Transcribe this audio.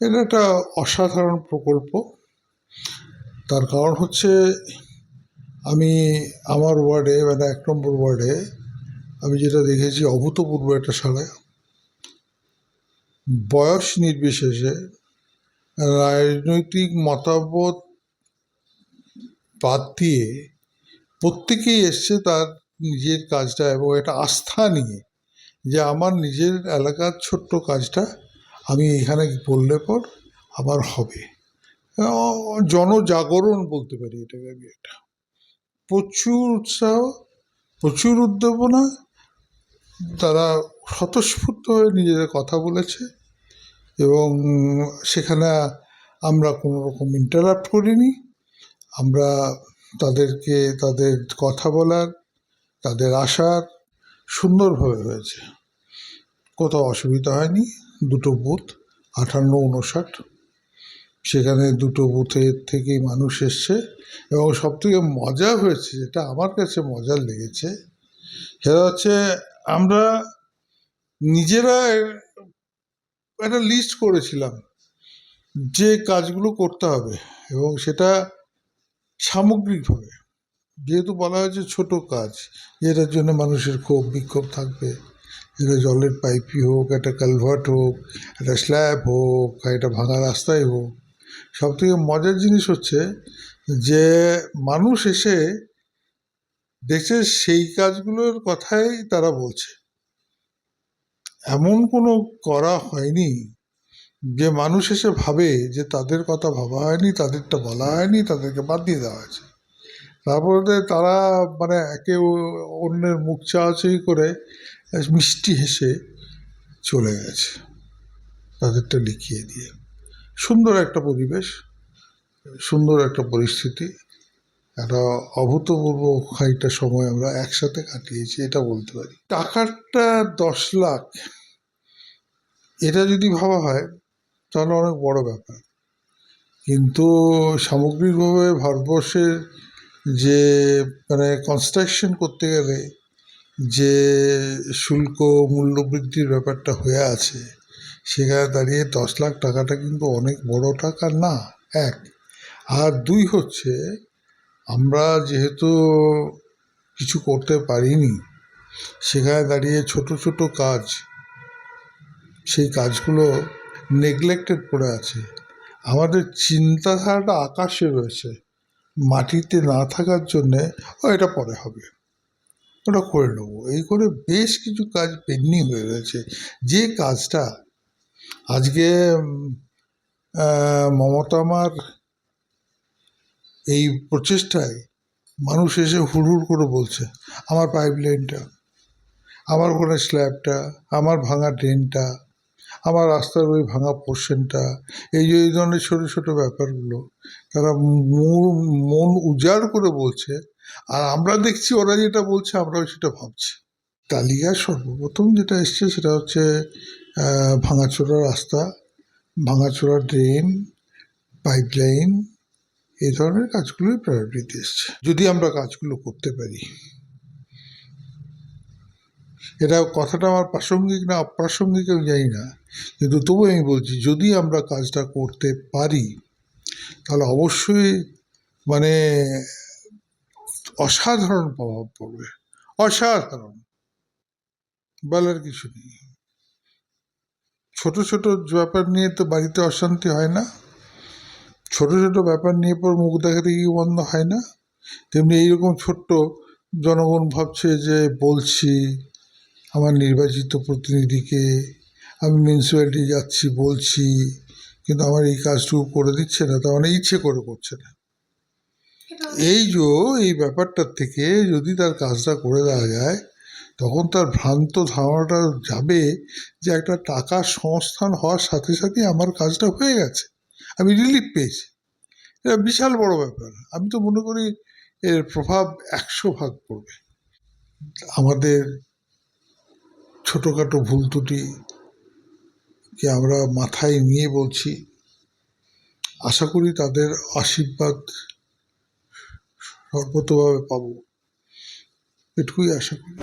এটা একটা অসাধারণ প্রকল্প। তার কারণ হচ্ছে আমি আমার ওয়ার্ডে মানে এক নম্বর ওয়ার্ডে আমি যেটা দেখেছি, অভূতপূর্ব একটা সাড়া বয়স নির্বিশেষে রাজনৈতিক মতামত বাদ দিয়ে প্রত্যেকেই এসছে তার নিজের কাজটা এবং একটা আস্থা নিয়ে যে আমার নিজের এলাকার ছোট্ট কাজটা আমি এখানে বললে পর আমার হবে। জনজাগরণ বলতে পারি এটাকে আমি এটা প্রচুর উৎসাহ, প্রচুর উদ্দীপনা, তারা স্বতঃস্ফূর্ত হয়ে নিজেদের কথা বলেছে এবং সেখানে আমরা কোনো রকম ইন্টারাপ্ট করিনি। আমরা তাদেরকে, তাদের কথা বলার, তাদের আসার সুন্দরভাবে হয়েছে। কোথাও অসুবিধা হয়নি। দুটো বুথ, আঠান্ন উনষাট সেখানে দুটো বুথের থেকেই মানুষ এসছে এবং সবথেকে মজা হয়েছে, যেটা আমার কাছে মজার লেগেছে, সেটা হচ্ছে আমরা নিজেরা একটা লিস্ট করেছিলাম যে কাজগুলো করতে হবে এবং সেটা সামগ্রিকভাবে। যেহেতু বলা হয়েছে ছোট কাজ যেটার জন্য মানুষের ক্ষোভ বিক্ষোভ থাকবে। এটা জলের পাইপই হোক, একটা কালভার্ট হোক, একটা স্ল্যাব হোক একটা ভাঙা রাস্তায় হোক, সব থেকে মজার জিনিস হচ্ছে যে মানুষ এসে দেখছে সেই কাজগুলোর কথাই তারা বলছে। এমন কোনো করা হয়নি যে মানুষ এসে ভাবে যে তাদের কথা ভাবা হয়নি, তাদেরটা বলা হয়নি, তাদেরকে বাদ দিয়ে দেওয়া হয়েছে। তারপরে তারা মানে একে অন্যের মুখ চাওয়াচাই করে মিষ্টি হেসে চলে গেছে। তাদেরটা লিখিয়ে দিয়ে। সুন্দর একটা পরিবেশ, সুন্দর একটা পরিস্থিতি, একটা অভূতপূর্ব খানিকটা সময় আমরা একসাথে কাটিয়েছি, এটা বলতে পারি। টাকাটা দশ লাখ, এটা যদি ভাবা হয়, তাহলে অনেক বড় ব্যাপার। কিন্তু সামগ্রিকভাবে ভারতবর্ষের যে মানে কনস্ট্রাকশন করতে গেলে যে শুল্ক মূল্যবৃদ্ধির ব্যাপারটা হয়ে আছে, সেখানে দাঁড়িয়ে দশ লাখ টাকাটা কিন্তু অনেক বড় টাকা না, এক। আর দুই হচ্ছে, আমরা যেহেতু কিছু করতে পারিনি, সেখানে দাঁড়িয়ে ছোট ছোট কাজ, সেই কাজগুলো নেগলেক্টেড পড়ে আছে। আমাদের চিন্তাধারাটা আকাশে রয়েছে। মাটিতে না থাকার জন্যে এটা পরে হবে। ওটা করে নেব। এই করে বেশ কিছু কাজ পেন্ডিং হয়ে রয়েছে যে কাজটা আজকে মমতা আমার এই প্রচেষ্টায় মানুষ এসে হুড়হুড় করে বলছে, আমার পাইপ লাইনটা আমার ওখানে স্ল্যাবটা আমার ভাঙা ড্রেনটা আমার রাস্তার ওই ভাঙা পোর্শনটা, এই যে, এই ধরনের ছোটো ছোটো ব্যাপারগুলো, তারা মন মন উজাড় করে বলছে, আর আমরা দেখছি ওরা যেটা বলছে, আমরাও সেটা ভাবছি। তালিকা সর্বপ্রথম যেটা এসছে সেটা হচ্ছে ভাঙাচোরা রাস্তা, ভাঙাচোরা ড্রেন, পাইপলাইন, এই ধরনের কাজগুলোই প্রায়োরিটি এসছে। যদি আমরা কাজগুলো করতে পারি। এটা কথাটা আমার প্রাসঙ্গিক না অপ্রাসঙ্গিক আমি জানি না। কিন্তু তবু আমি বলছি, যদি আমরা কাজটা করতে পারি, তাহলে অবশ্যই মানে অসাধারণ প্রভাব পড়বে। অসাধারণ। বলার কিছু নেই। ছোট ছোট ব্যাপার নিয়ে তো বাড়িতে অশান্তি হয় না। ছোট ছোট ব্যাপার নিয়ে পর মুখ দেখা দেখি বন্ধ হয় না। তেমনি এইরকম ছোট্ট জনগণ ভাবছে যে, বলছি আমার নির্বাচিত প্রতিনিধিকে আমি মিউনিসিপ্যালিটি যাচ্ছি বলছি কিন্তু আমার এই কাজটুকু করে দিচ্ছে না তার মানে ইচ্ছে করে করছে না। এই যে এই ব্যাপারটার থেকে যদি তার কাজটা করে দেওয়া যায় তখন তার ভ্রান্ত ধারণাটা যাবে যে একটা টাকার সংস্থান হওয়ার সাথে সাথে আমার কাজটা হয়ে গেছে। আমি রিলিফ পেয়েছি। এটা বিশাল বড় ব্যাপার। আমি তো মনে করি এর প্রভাব একশো ভাগ পড়বে। আমাদের ছোটোখাটো ভুল ত্রুটি কে আমরা মাথায় নিয়ে বলছি। আশা করি তাদের আশীর্বাদ সর্বতভাবে পাবো। এটুকুই আশা করি।